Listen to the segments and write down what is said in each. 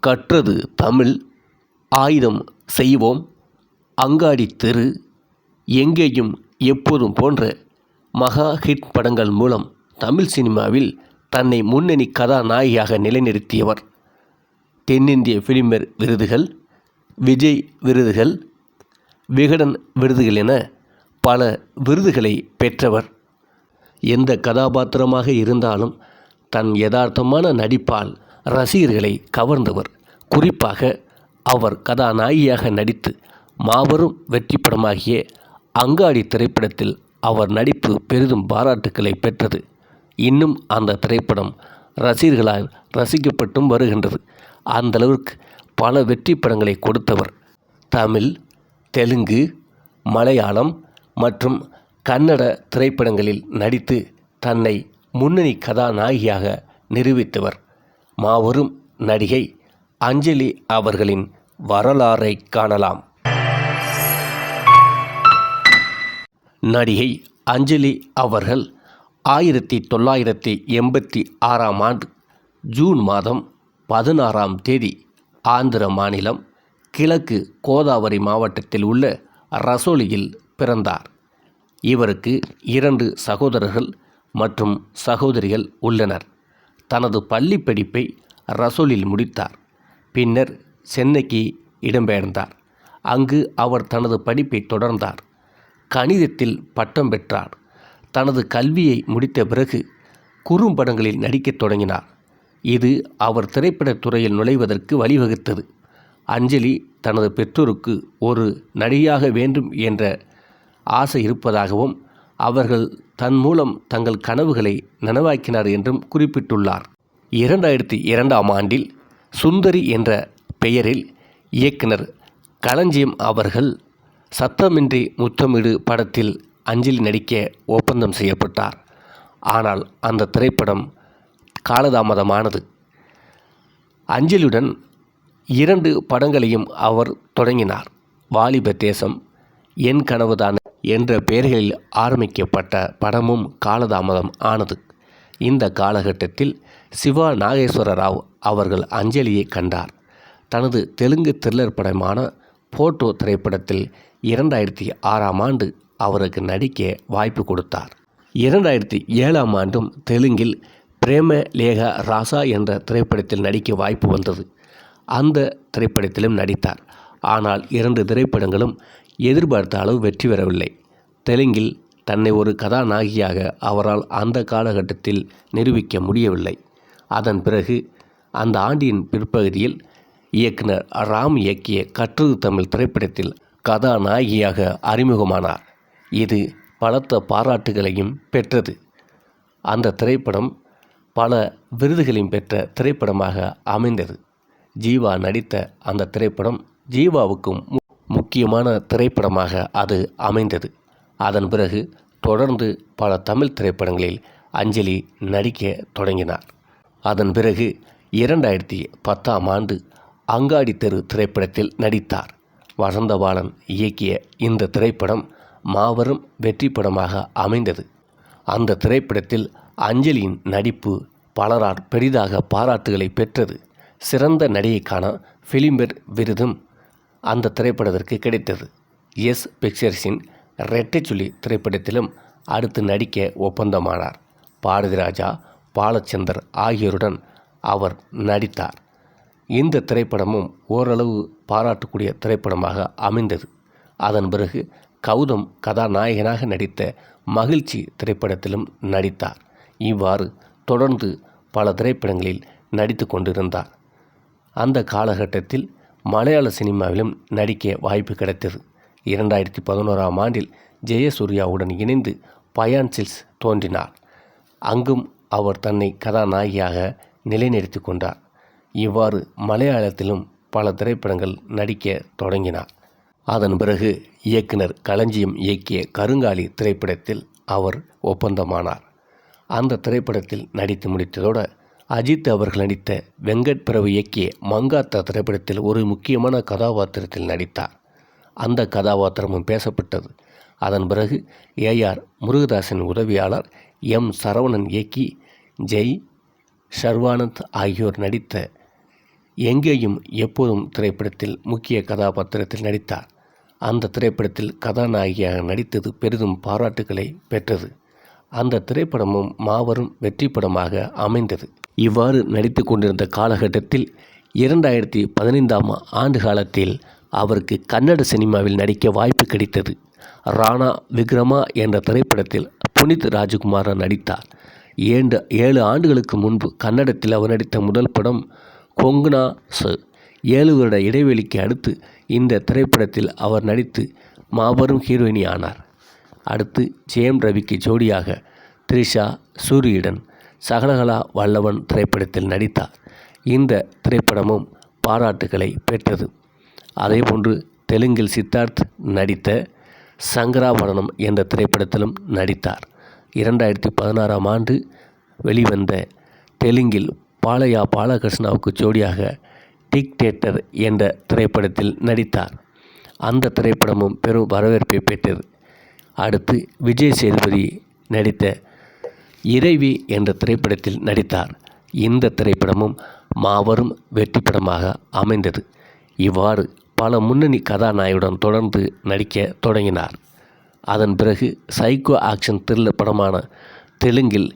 கற்றது தமிழ். ஆயுதம் செய்வோம். அங்காடி தெரு எங்கேயும் எப்போதும் போன்ற மகா ஹிட் படங்கள் மூலம் தமிழ் சினிமாவில் தன்னை முன்னணி கதாநாயகியாக நிலைநிறுத்தியவர். தென்னிந்திய ஃபிலிமர் விருதுகள் விஜய் விருதுகள் விகடன் விருதுகள் என பல விருதுகளை பெற்றவர். எந்த கதாபாத்திரமாக இருந்தாலும் தன் யதார்த்தமான நடிப்பால் ரசிகர்களை கவர்ந்தவர். குறிப்பாக அவர் கதாநாயகியாக நடித்து மாபெரும் வெற்றி படமாகிய அங்காடி திரைப்படத்தில் அவர் நடிப்பு பெரிதும் பாராட்டுக்களை பெற்றது. இன்னும் அந்த திரைப்படம் ரசிகர்களால் ரசிக்கப்பட்டும் வருகின்றது. அந்த அளவிற்கு பல வெற்றி படங்களை கொடுத்தவர். தமிழ் தெலுங்கு மலையாளம் மற்றும் கன்னட திரைப்படங்களில் நடித்து தன்னை முன்னணி கதாநாயகியாக நிரூபித்தவர். மாபெரும் நடிகை அஞ்சலி அவர்களின் வரலாறை காணலாம். நடிகை அஞ்சலி அவர்கள் ஆயிரத்தி தொள்ளாயிரத்தி எண்பத்தி ஆறாம் ஆண்டு ஜூன் மாதம் பதினாறாம் தேதி ஆந்திர மாநிலம் கிழக்கு கோதாவரி மாவட்டத்தில் உள்ள ரசோலியில் பிறந்தார். இவருக்கு இரண்டு சகோதரர்கள் மற்றும் சகோதரிகள் உள்ளனர். தனது பள்ளி படிப்பை ரசோலில் முடித்தார். பின்னர் சென்னைக்கு இடம்பெயர்ந்தார். அங்கு அவர் தனது படிப்பை தொடர்ந்தார். கணிதத்தில் பட்டம் பெற்றார். தனது கல்வியை முடித்த பிறகு குறும்படங்களில் நடிக்கத் தொடங்கினார். இது அவர் திரைப்படத் துறையில் நுழைவதற்கு வழிவகுத்தது. அஞ்சலி தனது பெற்றோருக்கு ஒரு நடிகையாக வேண்டும் என்ற ஆசை இருப்பதாகவும் அவர்கள் தன் மூலம் தங்கள் கனவுகளை நனவாக்கினார் என்றும் குறிப்பிட்டுள்ளார். இரண்டாயிரத்தி இரண்டாம் ஆண்டில் சுந்தரி என்ற பெயரில் இயக்குனர் களஞ்சியம் அவர்கள் சத்தமின்றி முத்தமிடு படத்தில் அஞ்சலி நடிக்க ஒப்பந்தம் செய்யப்பட்டார். ஆனால் அந்த திரைப்படம் காலதாமதமானது. அஞ்சலியுடன் இரண்டு படங்களையும் அவர் தொடங்கினார். வாலிப தேசம் என் கனவுதான் என்ற பெயர்களில் ஆரம்பிக்கப்பட்ட படமும் காலதாமதம் ஆனது. இந்த காலகட்டத்தில் சிவா நாகேஸ்வர ராவ் அவர்கள் அஞ்சலியை கண்டார். தனது தெலுங்கு த்ரில்லர் படமான போட்டோ திரைப்படத்தில் இரண்டாயிரத்தி ஆறாம் ஆண்டு அவருக்கு நடிக்க வாய்ப்பு கொடுத்தார். இரண்டாயிரத்தி ஏழாம் ஆண்டும் தெலுங்கில் பிரேம லேகா ராசா என்ற திரைப்படத்தில் நடிக்க வாய்ப்பு வந்தது. அந்த திரைப்படத்திலும் நடித்தார். ஆனால் இரண்டு திரைப்படங்களும் எதிர்பார்த்த அளவு வெற்றி பெறவில்லை. தெலுங்கில் தன்னை ஒரு கதாநாயகியாக அவரால் அந்த காலகட்டத்தில் நிரூபிக்க முடியவில்லை. அதன் பிறகு அந்த ஆண்டின் பிற்பகுதியில் இயக்குனர் ராம் இயக்கிய கற்றது தமிழ் திரைப்படத்தில் கதாநாயகியாக அறிமுகமானார். இது பலத்த பாராட்டுகளையும் பெற்றது. அந்த திரைப்படம் பல விருதுகளையும் பெற்ற திரைப்படமாக அமைந்தது. ஜீவா நடித்த அந்த திரைப்படம் ஜீவாவுக்கும் முக்கியமான திரைப்படமாக அது அமைந்தது. அதன் பிறகு தொடர்ந்து பல தமிழ் திரைப்படங்களில் அஞ்சலி நடிக்க தொடங்கினார். அதன் பிறகு இரண்டாயிரத்தி பத்தாம் ஆண்டு அங்காடி தெரு திரைப்படத்தில் நடித்தார். வசந்தபாலன் இயக்கிய இந்த திரைப்படம் மாபெரும் வெற்றி படமாக அமைந்தது. அந்த திரைப்படத்தில் அஞ்சலியின் நடிப்பு பலரால் பெரிதாக பாராட்டுகளை பெற்றது. சிறந்த நடிகைக்கான ஃபிலிம்பர் விருதும் அந்த திரைப்படத்திற்கு கிடைத்தது. எஸ். பிக்சர்ஸின் ரெட்டைச்சுலி திரைப்படத்திலும் அடுத்து நடிக்க ஒப்பந்தமானார். பாரதிராஜா பாலச்சந்தர் ஆகியோருடன் அவர் நடித்தார். இந்த திரைப்படமும் ஓரளவு பாராட்டக்கூடிய திரைப்படமாக அமைந்தது. அதன் பிறகு கௌதம் கதாநாயகனாக நடித்த மகிழ்ச்சி திரைப்படத்திலும் நடித்தார். இவ்வாறு தொடர்ந்து பல திரைப்படங்களில் நடித்து கொண்டிருந்தார். அந்த காலகட்டத்தில் மலையாள சினிமாவிலும் நடிக்க வாய்ப்பு கிடைத்தது. இரண்டாயிரத்தி பதினோராம் ஆண்டில் ஜெயசூர்யாவுடன் இணைந்து பயான் சில்ஸ் தோன்றினார். அங்கும் அவர் தன்னை கதாநாயகியாக நிலைநிறுத்தி கொண்டார். இவ்வாறு மலையாளத்திலும் பல திரைப்படங்கள் நடிக்க தொடங்கினார். அதன் பிறகு இயக்குனர் களஞ்சியம் இயக்கிய கருங்காலி திரைப்படத்தில் அவர் ஒப்பந்தமானார். அந்த திரைப்படத்தில் நடித்து முடித்ததோடு அஜித் அவர்கள் நடித்த வெங்கட் பிரபு இயக்கிய மங்காத்தா திரைப்படத்தில் ஒரு முக்கியமான கதாபாத்திரத்தில் நடித்தார். அந்த கதாபாத்திரமும் பேசப்பட்டது. அதன் பிறகு ஏஆர் முருகதாசன் உதவியாளர் எம். சரவணன் இயக்கி ஜெய் ஷர்வானந்த் ஆகியோர் நடித்த எங்கேயும் எப்போதும் திரைப்படத்தில் முக்கிய கதாபாத்திரத்தில் நடித்தார். அந்த திரைப்படத்தில் கதாநாயகியாக நடித்தது பெரிதும் பாராட்டுகளை பெற்றது. அந்த திரைப்படமும் மாபெரும் வெற்றி படமாக அமைந்தது. இவ்வாறு நடித்து கொண்டிருந்த காலகட்டத்தில் இரண்டாயிரத்தி பதினைந்தாம் ஆண்டு காலத்தில் அவருக்கு கன்னட சினிமாவில் நடிக்க வாய்ப்பு கிடைத்தது. ராணா விக்ரமா என்ற திரைப்படத்தில் புனித் ராஜ்குமாரன் நடித்தார். ஏண்டு ஏழு ஆண்டுகளுக்கு முன்பு கன்னடத்தில் அவர் நடித்த முதல் படம் கொங்குனா ச. ஏழு வருட இடைவெளிக்கு அடுத்து இந்த திரைப்படத்தில் அவர் நடித்து மாபெரும் ஹீரோயினி ஆனார். அடுத்து ஜெயம் ரவிக்கு ஜோடியாக த்ரிஷா சூரியுடன் சகலகலா வல்லவன் திரைப்படத்தில் நடித்தார். இந்த திரைப்படமும் பாராட்டுகளை பெற்றது. அதேபோன்று தெலுங்கில் சித்தார்த் நடித்த சங்கராபரணம் என்ற திரைப்படத்திலும் நடித்தார். இரண்டாயிரத்தி பதினாறாம் ஆண்டு வெளிவந்த தெலுங்கில் பாலையா பாலகிருஷ்ணாவுக்கு ஜோடியாக டிக்டேட்டர் என்ற திரைப்படத்தில் நடித்தார். அந்த திரைப்படமும் பெரும் வரவேற்பை பெற்றது. அடுத்து விஜய் சேதுபதி நடித்த இறைவி என்ற திரைப்படத்தில் நடித்தார். இந்த திரைப்படமும் மாபெரும் வெற்றி படமாக அமைந்தது. இவ்வாறு பல முன்னணி கதாநாயகுடன் தொடர்ந்து நடிக்க தொடங்கினார். அதன் பிறகு சைக்கோ ஆக்ஷன் த்ரில்லர் படமான தெலுங்கில்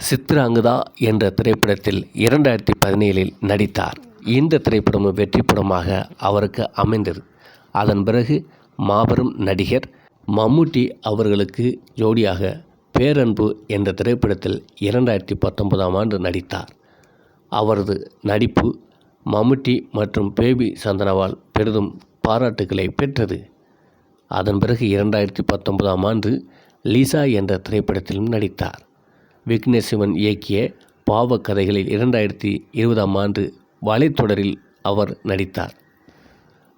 சித்ராங்குதா என்ற திரைப்படத்தில் இரண்டாயிரத்தி பதினேழில் நடித்தார். இந்த திரைப்படமும் வெற்றி படமாக அவருக்கு அமைந்தது. அதன் பிறகு மாபெரும் நடிகர் மம்முட்டி அவர்களுக்கு ஜோடியாக பேரன்பு என்ற திரைப்படத்தில் இரண்டாயிரத்தி பத்தொன்பதாம் ஆண்டு நடித்தார். அவரது நடிப்பு மம்முட்டி மற்றும் பேபி சந்தனவால் பெரிதும் பாராட்டுகளை பெற்றது. அதன் பிறகு இரண்டாயிரத்தி பத்தொன்பதாம் ஆண்டு லீசா என்ற திரைப்படத்திலும் நடித்தார். விக்னேஷ் சிவன் இயக்கிய பாவக்கதைகளில் இரண்டாயிரத்தி இருபதாம் ஆண்டு வலைத்தொடரில் அவர் நடித்தார்.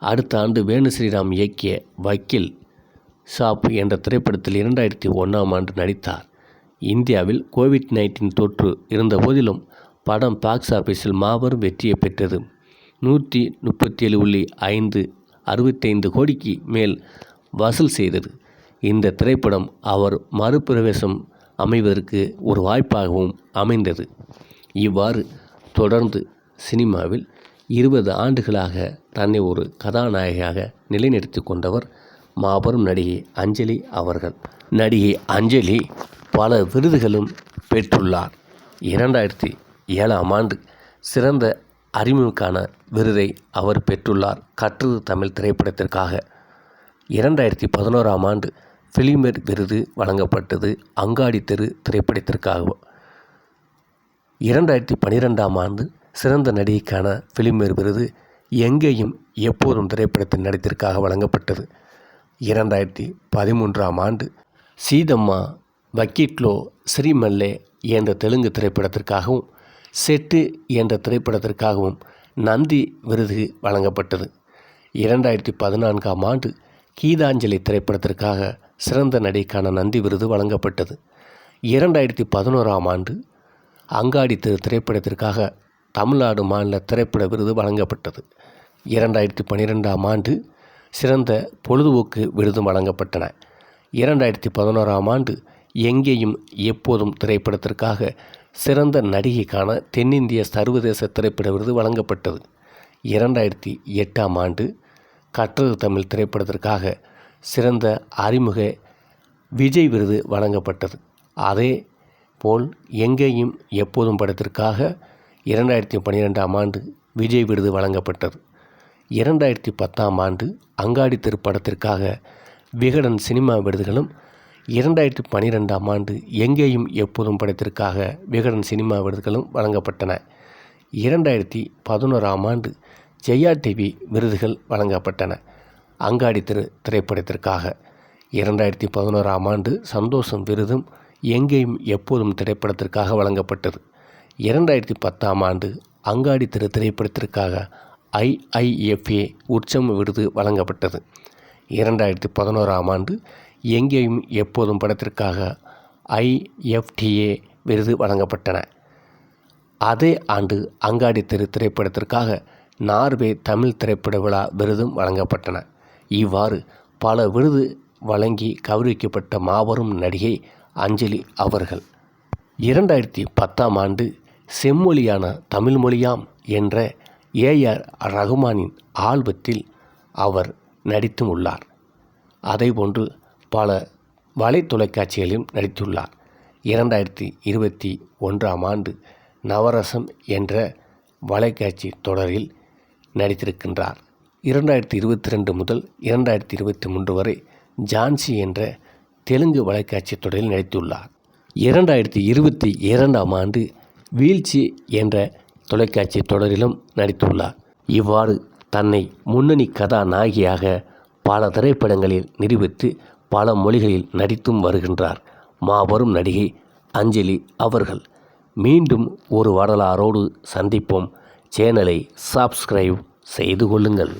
அடுத்த ஆண்டு வேணு ஸ்ரீராம் இயக்கிய வக்கீல் சாப்பு என்ற திரைப்படத்தில் இரண்டாயிரத்தி ஒன்றாம் ஆண்டு நடித்தார். இந்தியாவில் கோவிட் நைன்டீன் தொற்று இருந்த போதிலும் படம் பாக்ஸ் ஆஃபீஸில் மாபெரும் வெற்றியை பெற்றது. நூற்றி முப்பத்தி ஏழு புள்ளி ஐந்து அறுபத்தைந்து கோடிக்கு மேல் வசூல் செய்தது. இந்த திரைப்படம் அவர் மறுபிரவேசம் அமைவதற்கு ஒரு வாய்ப்பாகவும் அமைந்தது. இவ்வாறு தொடர்ந்து சினிமாவில் இருபது ஆண்டுகளாக தன்னை ஒரு கதாநாயகியாக நிலைநிறுத்தி கொண்டவர் மாபெரும் நடிகை அஞ்சலி அவர்கள். நடிகை அஞ்சலி பல விருதுகளும் பெற்றுள்ளார். இரண்டாயிரத்தி ஏழாம் ஆண்டு சிறந்த அறிமுகக்கான விருதை அவர் பெற்றுள்ளார். கற்று தமிழ் திரைப்படத்திற்காக. இரண்டாயிரத்தி பதினோராம் ஆண்டு ஃபிலிமேர் விருது வழங்கப்பட்டது அங்காடி தெரு திரைப்படத்திற்காகவும் இரண்டாயிரத்தி பன்னிரெண்டாம் ஆண்டு சிறந்த நடிகைக்கான ஃபிலிமேர் விருது எங்கேயும் எப்போதும் திரைப்படத்தின் நடித்திற்காக வழங்கப்பட்டது. இரண்டாயிரத்தி பதிமூன்றாம் ஆண்டு சீதம்மா வக்கீட்லோ ஸ்ரீமல்லே என்ற தெலுங்கு திரைப்படத்திற்காகவும் செட்டு என்ற திரைப்படத்திற்காகவும் நந்தி விருது வழங்கப்பட்டது. இரண்டாயிரத்தி பதினான்காம் ஆண்டு கீதாஞ்சலி திரைப்படத்திற்காக சிறந்த நடிகைக்கான நந்தி விருது வழங்கப்பட்டது. இரண்டாயிரத்தி பதினோராம் ஆண்டு அங்காடி திரு திரைப்படத்திற்காக தமிழ்நாடு மாநில திரைப்பட விருது வழங்கப்பட்டது. இரண்டாயிரத்தி பன்னிரெண்டாம் ஆண்டு சிறந்த பொழுதுபோக்கு விருதும் வழங்கப்பட்டன. இரண்டாயிரத்தி பதினோராம் ஆண்டு எங்கேயும் எப்போதும் திரைப்படத்திற்காக சிறந்த நடிகைக்கான தென்னிந்திய சர்வதேச திரைப்பட விருது வழங்கப்பட்டது. இரண்டாயிரத்தி எட்டாம் ஆண்டு கற்றது தமிழ் திரைப்படத்திற்காக சிறந்த அறிமுக விஜய் விருது வழங்கப்பட்டது. அதே போல் எங்கேயும் எப்போதும் படத்திற்காக இரண்டாயிரத்தி பன்னிரெண்டாம் ஆண்டு விஜய் விருது வழங்கப்பட்டது. இரண்டாயிரத்தி பத்தாம் ஆண்டு அங்காடி திரைப்படத்திற்காக விகடன் சினிமா விருதுகளும் இரண்டாயிரத்தி பன்னிரெண்டாம் ஆண்டு எங்கேயும் எப்போதும் படத்திற்காக விகடன் சினிமா விருதுகளும் வழங்கப்பட்டன. இரண்டாயிரத்தி பதினோராம் ஆண்டு ஜெயா டிவி விருதுகள் வழங்கப்பட்டன அங்காடி திரு திரைப்படத்திற்காக. இரண்டாயிரத்தி பதினோராம் ஆண்டு சந்தோஷம் விருதும் எங்கேயும் எப்போதும் திரைப்படத்திற்காக வழங்கப்பட்டது. இரண்டாயிரத்தி பத்தாம் ஆண்டு அங்காடி திரு திரைப்படத்திற்காக ஐஐஎஃப்ஏ உற்சவ விருது வழங்கப்பட்டது. இரண்டாயிரத்தி பதினோராம் ஆண்டு எங்கேயும் எப்போதும் படத்திற்காக ஐஎஃப்டிஏ விருது வழங்கப்பட்டன. அதே ஆண்டு அங்காடி திரு திரைப்படத்திற்காக நார்வே தமிழ் திரைப்பட விழா விருதும் வழங்கப்பட்டன. இவ்வாறு பல விருது வழங்கி கௌரவிக்கப்பட்ட மாபெரும் நடிகை அஞ்சலி அவர்கள். இரண்டாயிரத்தி பத்தாம் ஆண்டு செம்மொழியான தமிழ் மொழியாம் என்ற ஏஆர் ரகுமானின் ஆல்பத்தில் அவர் நடித்தும் உள்ளார். அதேபோன்று பல வலை தொலைக்காட்சிகளிலும் நடித்துள்ளார். இரண்டாயிரத்தி இருபத்தி ஒன்றாம் ஆண்டு நவரசம் என்ற வலைக்காட்சி தொடரில் நடித்திருக்கின்றார். இரண்டாயிரத்தி இருபத்தி ரெண்டு முதல் இரண்டாயிரத்தி இருபத்தி மூன்று வரை ஜான்சி என்ற தெலுங்கு வலைக்காட்சி தொடரில் நடித்துள்ளார். இரண்டாயிரத்தி இருபத்தி இரண்டாம் ஆண்டு வீழ்ச்சி என்ற தொலைக்காட்சி தொடரிலும் நடித்துள்ளார். இவ்வாறு தன்னை முன்னணி கதாநாயகியாக பல திரைப்படங்களில் நிரூபித்து பல மொழிகளில் நடித்தும் வருகின்றார். மாபெரும் நடிகை அஞ்சலி அவர்கள். மீண்டும் ஒரு வரலாறோடு சந்திப்போம். சேனலை சப்ஸ்கிரைப் செய்து கொள்ளுங்கள்.